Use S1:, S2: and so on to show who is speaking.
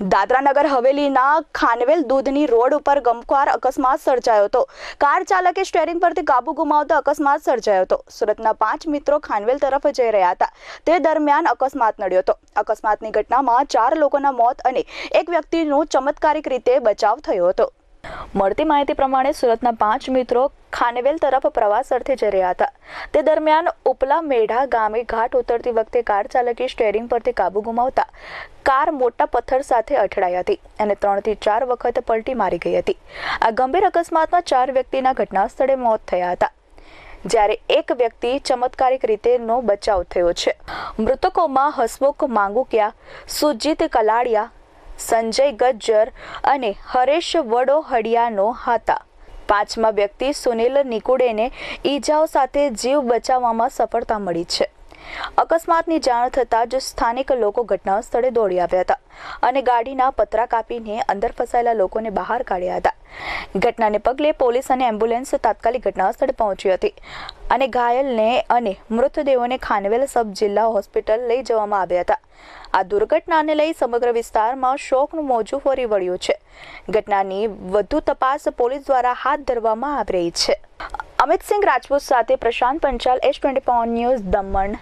S1: દાદરાનગર હવેલીના ખાનવેલ દૂધની રોડ ઉપર ગમખ્વાર અકસ્માત સર્જાયો હતો. કાર ચાલકે સ્ટેરિંગ પરથી કાબુ ગુમાવતા અકસ્માત સર્જાયો હતો. સુરતના પાંચ મિત્રો ખાનવેલ તરફ જઈ રહ્યા હતા. તે દરમિયાન અકસ્માત નડ્યો હતો. અકસ્માતની ઘટનામાં ચાર લોકોના મોત અને એક વ્યક્તિનો ચમત્કારિક રીતે બચાવ થયો હતો. મળતી માહિતી પ્રમાણે સુરતના પાંચ મિત્રો ખાનવેલ તરફ પ્રવાસ અર્થે જઈ રહ્યા હતા. તે દરમિયાન ઉપલા મેઢા ગામે ઘાટ ઉતરતી વખતે કાર ચાલકે સ્ટેરિંગ પરથી કાબુ ગુમાવતા કાર મોટા પથ્થર સાથે અથડાઈ હતી અને ત્રણથી ચાર વખત પલટી મારી ગઈ હતી. આ ગંભીર અકસ્માતમાં ચાર વ્યક્તિના ઘટના સ્થળે મોત થયા હતા. જ્યારે એક વ્યક્તિ ચમત્કારિક રીતેનો બચાવ થયો છે. મૃતકોમાં હસમુખ માંગુકિયા, સુજીત કલાડિયા સંજય ગજ્જર અને હરેશ વડોહડિયાનો હતા. પાંચમા વ્યક્તિ સુનિલ નિકુડેને ઈજાઓ સાથે જીવ બચાવવામાં સફળતા મળી છે. અકસ્માતની જાણ થતાં જ સ્થાનિક લોકો ઘટના સ્થળે દોડી આવ્યા હતા અને ગાડીના પતરા કાપીને અંદર ફસાયેલા લોકોને બહાર કાઢ્યા હતા. ઘટનાને પગલે પોલીસ અને એમ્બ્યુલન્સ તાત્કાલિક ઘટના સ્થળે પહોંચી હતી અને ઘાયલને અને મૃતદેહોને ખાનવેલ સબ જિલ્લા હોસ્પિટલ લઈ જવામાં આવ્યા હતા. આ દુર્ઘટનાને લઈ સમગ્ર વિસ્તારમાં શોકનું મોજું ફરી વળ્યું છે. ઘટનાની વધુ તપાસ પોલીસ દ્વારા હાથ ધરવામાં આવી રહી છે. અમિત સિંહ રાજપૂત સાથે Prashant Panchal S twenty news Daman.